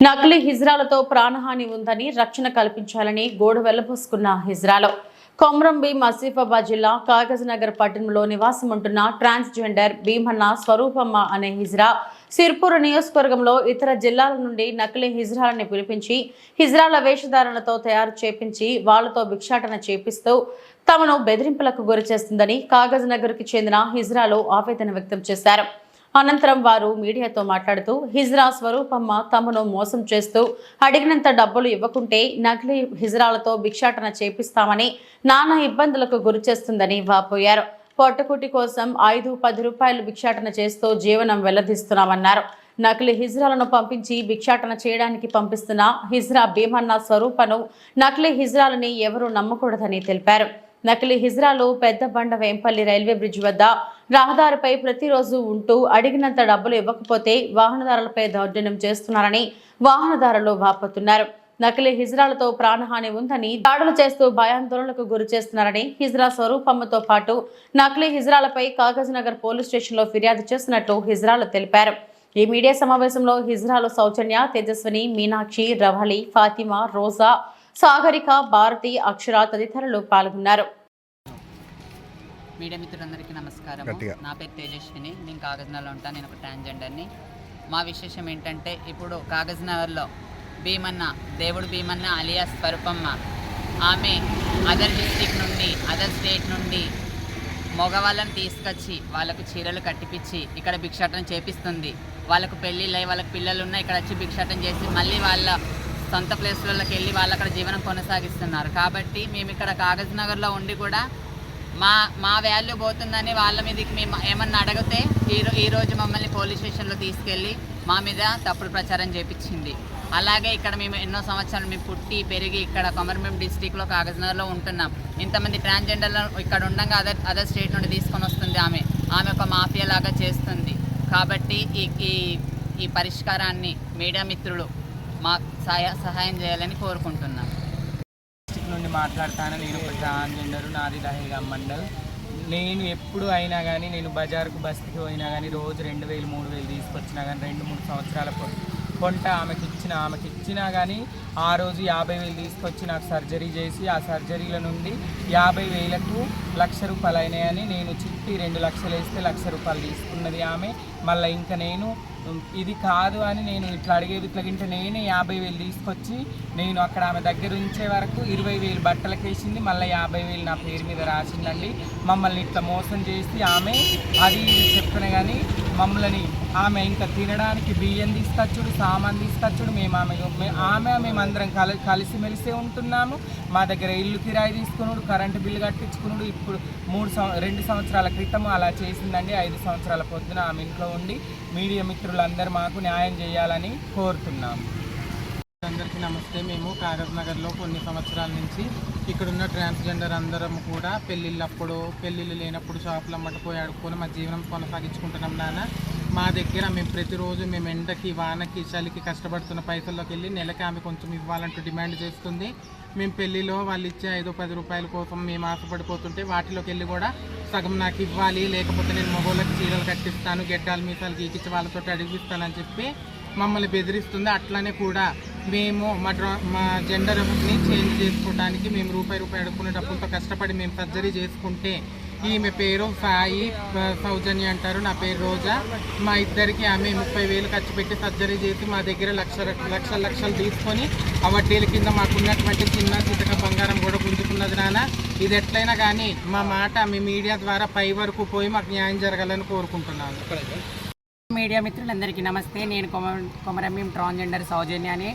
నకిలీ హిజ్రాలతో ప్రాణహాని ఉందని రక్షణ కల్పించాలని గోడు వెళ్ళబోసుకున్న హిజ్రాలో. కొమ్రం మసీఫాబాద్ జిల్లా కాగజ్ నగర్ పట్టణంలో నివాసం ఉంటున్న ట్రాన్స్జెండర్ భీమన్న స్వరూపమ్మ అనే హిజ్రా సిర్పూర్ నియోజకవర్గంలో ఇతర జిల్లాల నుండి నకిలీ హిజ్రాలని పిలిపించి హిజ్రాల వేషధారణతో తయారు చేపించి వాళ్ళతో భిక్షాటన చేపిస్తూ తమను బెదిరింపులకు గురి చేస్తుందని కాగజ్ నగర్కి చెందిన హిజ్రాలో ఆవేదన వ్యక్తం చేశారు. అనంతరం వారు మీడియాతో మాట్లాడుతూ హిజ్రా స్వరూపమ్మ తమను మోసం చేస్తూ అడిగినంత డబ్బులు ఇవ్వకుంటే నకిలీ హిజ్రాలతో భిక్షాటన చేపిస్తామని నానా ఇబ్బందులకు గురి చేస్తుందని వాపోయారు. పొట్టకుటి కోసం ఐదు పది రూపాయలు భిక్షాటన చేస్తూ జీవనం వెల్లదిస్తున్నామన్నారు నకిలీ హిజ్రాలను పంపించి భిక్షాటన చేయడానికి పంపిస్తున్న హిజ్రా భీమన్న స్వరూపను నకిలీ హిజ్రాలని ఎవరూ నమ్మకూడదని తెలిపారు. నకిలీ హిజ్రాలు పెద్ద బండ వేంపల్లి రైల్వే బ్రిడ్జ్ వద్ద రహదారిపై ప్రతిరోజు ఉంటూ అడిగినంత డబ్బులు ఇవ్వకపోతే వాహనదారులపై దౌర్జన్యం చేస్తున్నారని వాహనదారులు వాపోతున్నారు. నకిలీ హిజ్రాలతో ప్రాణహాని ఉందని దాడులు చేస్తూ భయాందోళనకు గురి చేస్తున్నారని హిజ్రా స్వరూపమ్మతో పాటు నకిలీ హిజ్రాలపై కాగజ్ నగర్ పోలీస్ స్టేషన్లో ఫిర్యాదు చేసినట్లు హిజ్రాలు తెలిపారు. ఈ మీడియా సమావేశంలో హిజ్రాలు సౌజన్య తేజస్విని మీనాక్షి రవళి ఫాతిమా రోజా సాగరిక భారతి అక్షర తదితరులు పాల్గొన్నారు. మీడియా మిత్రులందరికీ నమస్కారం. నా పేరు తేజస్విని. నేను కాగజ్నగర్లో ఉంటాను నేను ఒక ట్రాన్స్జెండర్ని. మా విశేషం ఏంటంటే ఇప్పుడు కాగజ్నగర్లో భీమన్న దేవుడు భీమన్న అలియా స్వరూపమ్మ. ఆమె అదర్ డిస్టిక్ నుండి అదర్ స్టేట్ నుండి మగవాళ్ళని తీసుకొచ్చి వాళ్ళకు చీరలు కట్టిపించి ఇక్కడ భిక్షాటన చేపిస్తుంది. వాళ్ళకు పెళ్ళిళ్ళై వాళ్ళకి పిల్లలు ఉన్నాయి. ఇక్కడ వచ్చి భిక్షాటన చేసి మళ్ళీ వాళ్ళ సొంత ప్లేస్లలోకి వెళ్ళి వాళ్ళు అక్కడ జీవనం కొనసాగిస్తున్నారు. కాబట్టి మేము ఇక్కడ కాగజ్ నగర్లో ఉండి కూడా మా మా వాల్యూ పోతుందని వాళ్ళ మీదకి మేము ఏమన్నా అడిగితే ఈ ఈ మమ్మల్ని పోలీస్ స్టేషన్లో తీసుకెళ్ళి మా మీద తప్పుడు ప్రచారం చేపించింది. అలాగే ఇక్కడ మేము ఎన్నో సంవత్సరాలు మేము పుట్టి పెరిగి ఇక్కడ కొమరంభీం డిస్టిక్లో కాగజ్నగర్లో ఉంటున్నాం. ఇంతమంది ట్రాన్స్జెండర్లు ఇక్కడ ఉండగా అదర్ అదర్ స్టేట్ నుండి తీసుకొని వస్తుంది ఆమె. ఆమె ఒక మాఫియా లాగా చేస్తుంది. కాబట్టి ఈ ఈ ఈ పరిష్కారాన్ని మీడియా మిత్రులు మా సహాయం చేయాలని కోరుకుంటున్నాం. నుండి మాట్లాడతాను. నేను ఒక ట్రాన్స్జెండర్ నాది దహేగా మండల్. నేను ఎప్పుడు అయినా కానీ నేను బజార్కు బస్తికి పోయినా కానీ రోజు రెండు వేలు మూడు వేలు తీసుకొచ్చినా కానీ రెండు మూడు సంవత్సరాల కొంట ఆమెకి ఇచ్చిన ఆమెకి ఇచ్చినా కానీ ఆ రోజు యాభై వేలు తీసుకొచ్చి నాకు సర్జరీ చేసి ఆ సర్జరీల నుండి యాభై వేలకు లక్ష రూపాయలు అయినాయని నేను చిట్టి రెండు లక్షలు వేస్తే లక్ష రూపాయలు తీసుకున్నది ఆమె. మళ్ళీ ఇంకా నేను ఇది కాదు అని నేను ఇట్లా అడిగేది ఇట్లా గింటే నేనే యాభై వేలు తీసుకొచ్చి నేను అక్కడ ఆమె దగ్గర ఉంచే వరకు ఇరవై వేలు బట్టలకు వేసింది మళ్ళీ యాభై వేలు నా పేరు మీద రాసిందండి. మమ్మల్ని ఇట్లా మోసం చేసి ఆమె అది ఇది చెప్పిన కానీ మమ్మల్ని ఆమె ఇంకా తినడానికి బియ్యం తీసుకొచ్చుడు సామాన్ తీసుకొచ్చుడు. మేము ఆమె మే- ఆమె మేమందరం కలి కలిసిమెలిసే ఉంటున్నాము. మా దగ్గర ఇల్లు కిరాయి తీసుకున్నాడు కరెంటు బిల్లు కట్టించుకున్నాడు ఇప్పుడు మూడు సంవ రెండు సంవత్సరాల క్రితం అలా చేసిందండి. ఐదు సంవత్సరాల పొద్దున ఆమె ఇంట్లో ఉండి మీడియా మిత్రులందరూ మాకు న్యాయం చేయాలని కోరుతున్నాము. అందరికీ నమస్తే. మేము కాగజ్ నగర్లో కొన్ని సంవత్సరాల నుంచి ఇక్కడున్న ట్రాన్స్జెండర్ అందరం కూడా పెళ్ళిళ్ళప్పుడు పెళ్ళిళ్ళు లేనప్పుడు షాపులు అమ్మట పోయి ఆడుకొని మా జీవనం కొనసాగించుకుంటున్నాం నాన్న. మా దగ్గర మేము ప్రతిరోజు మేము ఎండకి వానకి చలికి కష్టపడుతున్న పైసల్లోకి వెళ్ళి నెలకి ఆమె కొంచెం ఇవ్వాలంటూ డిమాండ్ చేస్తుంది. మేము పెళ్ళిలో వాళ్ళు ఇచ్చే ఐదో పది రూపాయల కోసం మేము ఆశపడిపోతుంటే వాటిలోకి వెళ్ళి కూడా సగం నాకు ఇవ్వాలి లేకపోతే నేను మగోళ్ళకి చీరలు కట్టిస్తాను గెడ్డాలు మీసాలు గీకిచ్చి వాళ్ళతో అడిగిస్తానని చెప్పి మమ్మల్ని బెదిరిస్తుంది. అట్లనే కూడా మేము మా డ్రా మా జెండర్ని చేంజ్ చేసుకోవడానికి మేము రూపాయి రూపాయి అడుక్కునే డబ్బులతో కష్టపడి మేము సర్జరీ చేసుకుంటే ఈమె పేరు సాయి సౌజన్య అంటారు. నా పేరు రోజా. మా ఇద్దరికి ఆమె ముప్పై వేలు ఖర్చు పెట్టి సర్జరీ చేసి మా దగ్గర లక్ష లక్షల లక్షలు తీసుకొని ఆ వడ్డీల కింద మాకున్నటువంటి చిన్న చితక బంగారం కూడా గుంజుకున్నది నాన్న. ఇది ఎట్లయినా కానీ మా మాట మీ మీడియా ద్వారా పై వరకు పోయి మాకు న్యాయం జరగాలని కోరుకుంటున్నాను. మీడియా మిత్రులందరికీ నమస్తే. నేను కొమ కొమరంభీం ట్రాన్జెండర్ అని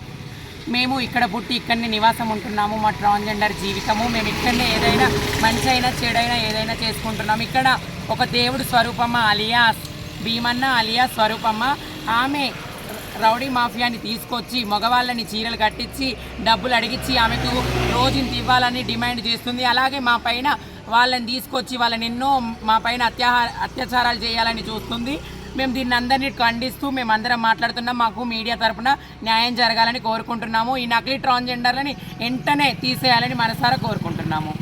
మేము ఇక్కడ పుట్టి ఇక్కడనే నివాసం ఉంటున్నాము. మా ట్రాన్జెండర్ జీవితము. మేము ఇక్కడనే ఏదైనా మంచి అయినా చెడైనా ఏదైనా చేసుకుంటున్నాము ఇక్కడ ఒక దేవుడు స్వరూపమ్మ అలియాస్ భీమన్న అలియాస్ స్వరూపమ్మ. ఆమె రౌడీ మాఫియాని తీసుకొచ్చి మగవాళ్ళని చీరలు కట్టించి డబ్బులు అడిగించి ఆమెకు రోజుని ఇవ్వాలని డిమాండ్ చేస్తుంది. అలాగే మా పైన వాళ్ళని తీసుకొచ్చి వాళ్ళని ఎన్నో మా పైన అత్యాహ అత్యాచారాలు చేయాలని చూస్తుంది. మేము దీన్ని అందరినీ ఖండిస్తూ మేము అందరం మాట్లాడుతున్నాం. మాకు మీడియా తరఫున న్యాయం జరగాలని కోరుకుంటున్నాము. ఈ నకిలీ ట్రాన్స్జెండర్లని వెంటనే తీసేయాలని మనసారా కోరుకుంటున్నాము.